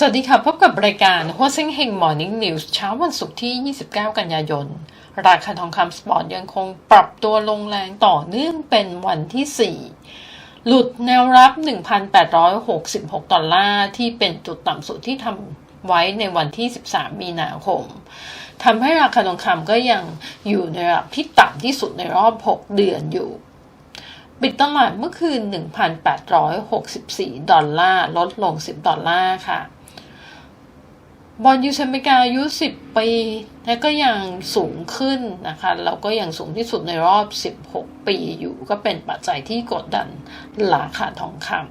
สวัสดีค่ะ พบกับรายการหัวเซ็งเฮงมอร์นิ่งนิวส์เช้าวันศุกร์ที่ 29 กันยายน ราคาทองคำสปอร์ตยังคงปรับตัวลงแรงต่อเนื่องเป็นวันที่ 4 หลุดแนวรับ 1,866 ดอลลาร์ที่เป็นจุดต่ำสุดที่ทำไว้ในวันที่ 13 มีนาคมทำให้ราคาทองคำก็ยังอยู่ในระดับที่ต่ำที่สุดในรอบ 6 เดือนอยู่ปิดตลาดเมื่อคืน 1,864 ดอลลาร์ ลดลง 10 ดอลลาร์ค่ะ บอลยูเซเมกาอายุ 10 ปี และก็ยังสูงขึ้นนะคะแล้วก็ยังสูงที่สุดในรอบ 16 ปีอยู่ ก็เป็นปัจจัยที่กดดันราคาทองคำ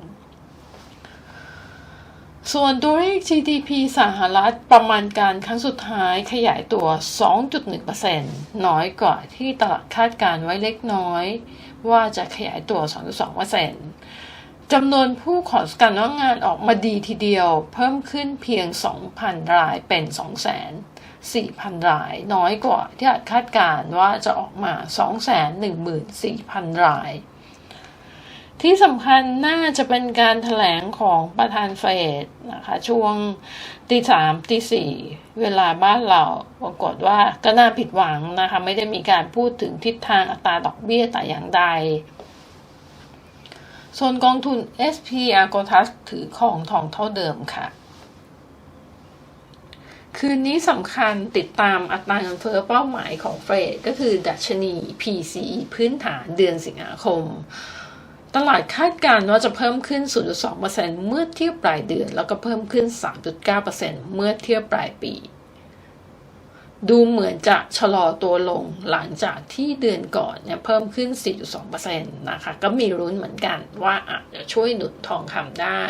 ส่วนตัวเลข GDP สหรัฐประมาณการครั้งสุดท้ายขยายตัว 2.1%น้อยกว่าที่ตลาดคาดการไว้เล็กน้อย ว่าจะขยายตัว 2.2% จำนวนผู้ขอการว่างงานออกมาดีทีเดียว เพิ่มขึ้นเพียง 2,000 รายเป็น 24,000ราย น้อยกว่าที่คาดการว่าจะออกมา 214,000 ราย ที่สำคัญน่าจะเป็นการถแถลงของประธานเฟดนะคะ ช่วงตีสามตีสี่เวลาบ้านเราปรากฏว่าก็น่าผิดหวังนะคะ ไม่ได้มีการพูดถึงทิศทางอัตราดอกเบี้ยแต่อย่างใด ส่วนกองทุน SP a g o t a s ถือของทองเท่าเดิมค่ะ คืนนี้สำคัญติดตามอัตราเงินเฟ้อเป้าหมายของเฟดก็คือดัชนี PCE พื้นฐานเดือนสิงหาคม ตลาดคาดการณ์ว่าจะเพิ่มขึ้น 0.2%เมื่อเทียบปลายเดือน แล้วก็เพิ่มขึ้น 3.9%เมื่อเทียบปลายปี ดูเหมือนจะชะลอตัวลงหลังจากที่เดือนก่อนเนี่ยเพิ่มขึ้น 4.2%นะคะ ก็มีรุ้นเหมือนกันว่าอาจจะช่วยหนุนทองคำได้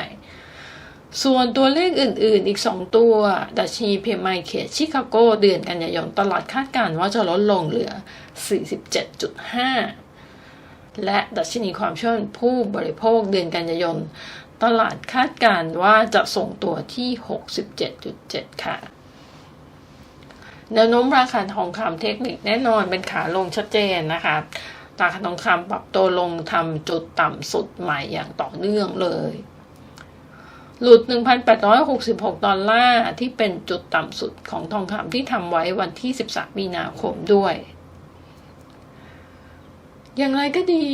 ส่วนตัวเลขอื่นๆ อีก 2 ตัวดัชนี PMI เขตชิคาโก เดือนกันยายนตลาดคาดการณ์ว่าจะลดลงเหลือ 47.5 และดัชนีความเชื่อมั่นผู้บริโภคเดือนกันยายนตลาดคาดการณ์ว่าจะส่งตัวที่ 67.7 ค่ะ แนวโน้มราคาทองคำเทคนิคแน่นอนเป็นขาลงชัดเจนนะคะราคาทองคำปรับตัวลงทำจุดต่ำสุดใหม่อย่างต่อเนื่องเลย หลุด 1,866 ดอลลาร์ที่เป็นจุดต่ำสุดของทองคำที่ทำไว้วันที่ 13 มีนาคมด้วย อย่างไรก็ดี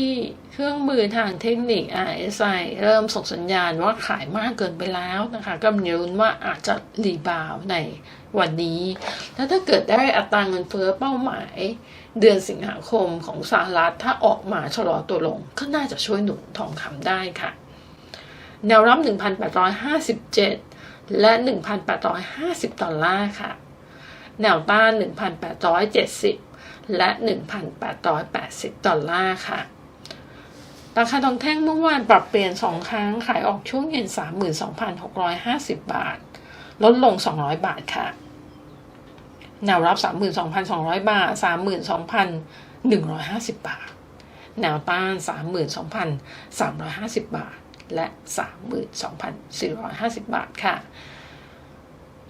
เครื่องมือทางเทคนิค RSI เริ่มส่งสัญญาณว่าขายมากเกินไปแล้วนะคะ ก็มีรุ้นว่าอาจจะรีบาวในวันนี้ แล้วถ้าเกิดได้อัตราเงินเฟ้อเป้าหมายเดือนสิงหาคมของสหรัฐถ้าออกมาชะลอตัวลง ก็น่าจะช่วยหนุนทองคำได้ค่ะ แนวรับ 1,857 และ 1,850 ดอลลาร์ค่ะ แนวต้าน 1,870 และ 1,880 ดอลลาร์ค่ะราคาทองแท่งเมื่อวานปรับเปลี่ยน 2 ครั้งขายออกช่วงเย็น 32,650 บาท ลดลง 200 บาทค่ะ แนวรับ 32,200 บาท 32,150 บาท แนวต้าน 32,350 บาท และ 32,450 บาทค่ะ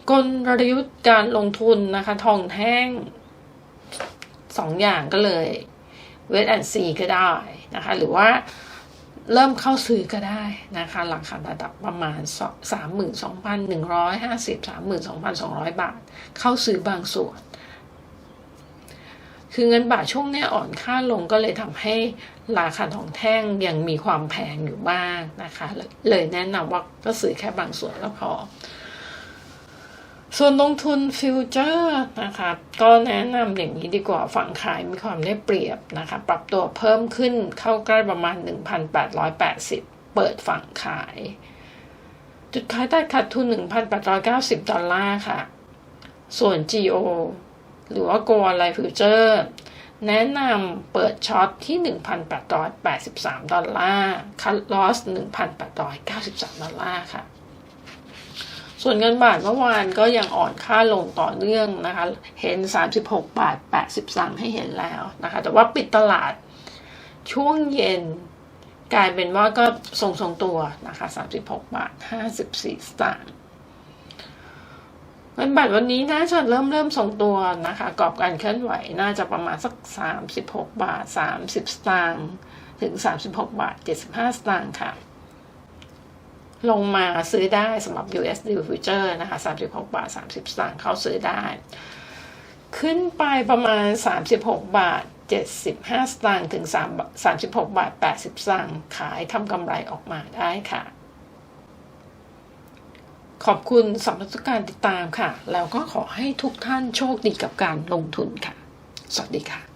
กลยุทธ์การลงทุนนะคะ ทองแท่งสองอย่างก็เลยเวทแอนซีก็ได้นะคะ หรือว่า เริ่มเข้าซื้อก็ได้นะคะหลังคาระดับประมาณ 32,150 32,200 บาท เข้าซื้อบางส่วน คือเงินบาทช่วงนี้อ่อนค่าลงก็เลยทำให้ราคาทองแท่งยังมีความแพงอยู่บ้างนะคะ เลยแนะนำว่าก็ซื้อแค่บางส่วนแล้วพอ ส่วนลงทุนฟิวเจอร์นะคะก็แนะนำอย่างนี้ดีกว่าฝั่งขายมีความได้เปรียบนะคะปรับตัวเพิ่มขึ้นเข้าใกล้ประมาณ 1,880 เปิดฝั่งขาย จุดขายใต้ขาดทุน 1,890 ดอลลาร์ค่ะ ส่วน GO หรือว่า Go Online Future แนะนำเปิดช็อตที่ 1,883 ดอลลาร์ คัดลอส 1,893 ดอลลาร์ค่ะ ส่วนเงินบาทเมื่อวานก็ยังอ่อนค่าลงต่อเนื่องนะคะ เห็น 36 บาท80สังให้เห็นแล้วนะคะ แต่ว่าปิดตลาดช่วงเย็นกลายเป็นว่าก็ทรงๆตัวนะคะ 36 บาท 54 สตางค์เงินบาทวันนี้น่าจะเริ่มเริ่มทรงตัวนะคะ กรอบการเคลื่อนไหวน่าจะประมาณสัก 36 บาท 30 สตางค์ถึง 36 บาท 75 สตางค์ค่ะ ลงมาซื้อได้สำหรับ USD Future นะคะ36 บาท 30 สตางค์เข้าซื้อได้ ขึ้นไปประมาณ 36 บาท 75 สตางค์ถึง 3 36 บาท 80 สตางค์ขายทำกำไรออกมาได้ค่ะ ขอบคุณสำหรับทุกการติดตามค่ะ แล้วก็ขอให้ทุกท่านโชคดีกับการลงทุนค่ะ สวัสดีค่ะ